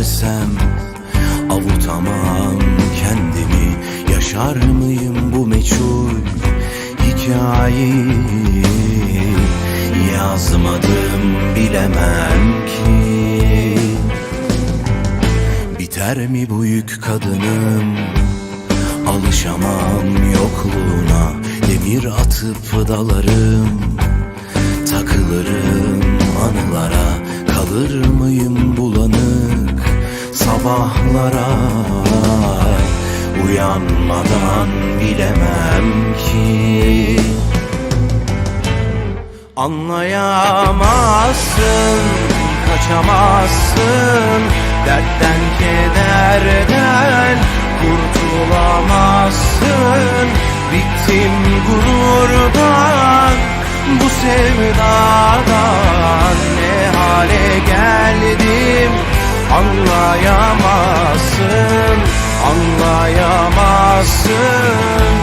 geçersem Avutamam kendimi. Yaşar mıyım bu meçhul hikayeyi? Yazmadım bilemem ki. Biter mi bu yük kadınım? Alışamam yokluğuna. Demir atıp dalarım Sabahlara Uyanmadan bilemem ki. Anlayamazsın, kaçamazsın Dertten kederden anlayamazsın Anlayamazsın.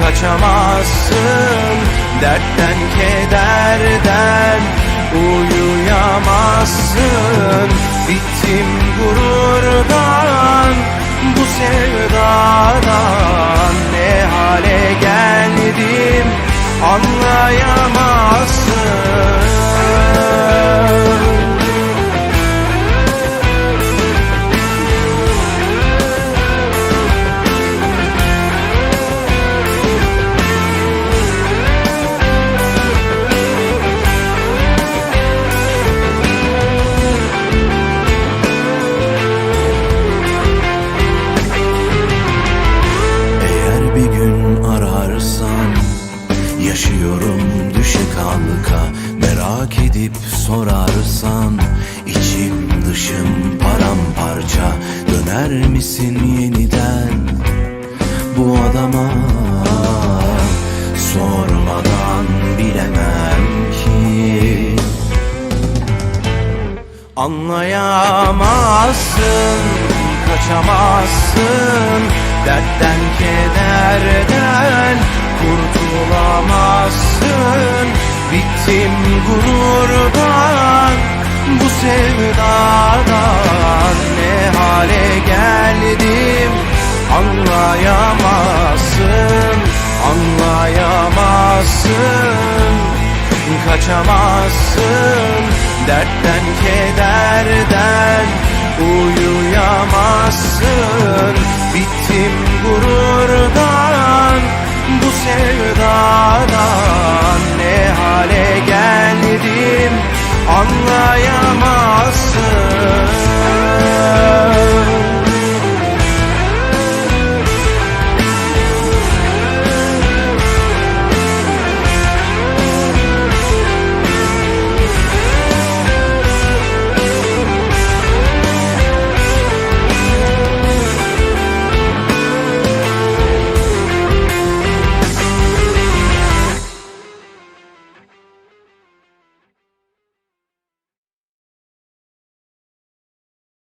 Kaçamazsın Dertten kederden uyuyamazsın. Bittim gururdan bu sevdadan Ne hale geldim? Anlayamazsın Edip sorarsan içim dışım paramparça. Döner misin yeniden bu adama? Sormadan bilemem ki. Anlayamazsın, kaçamazsın. Dertten kederden kurtulamazsın. Bittim gururdan, bu sevdadan Ne hale geldim? Anlayamazsın Anlayamazsın. Kaçamazsın Dertten kederden uyuyamazsın. Bittim gururdan bu sevdadan Ne hale geldim? Anlayamazsın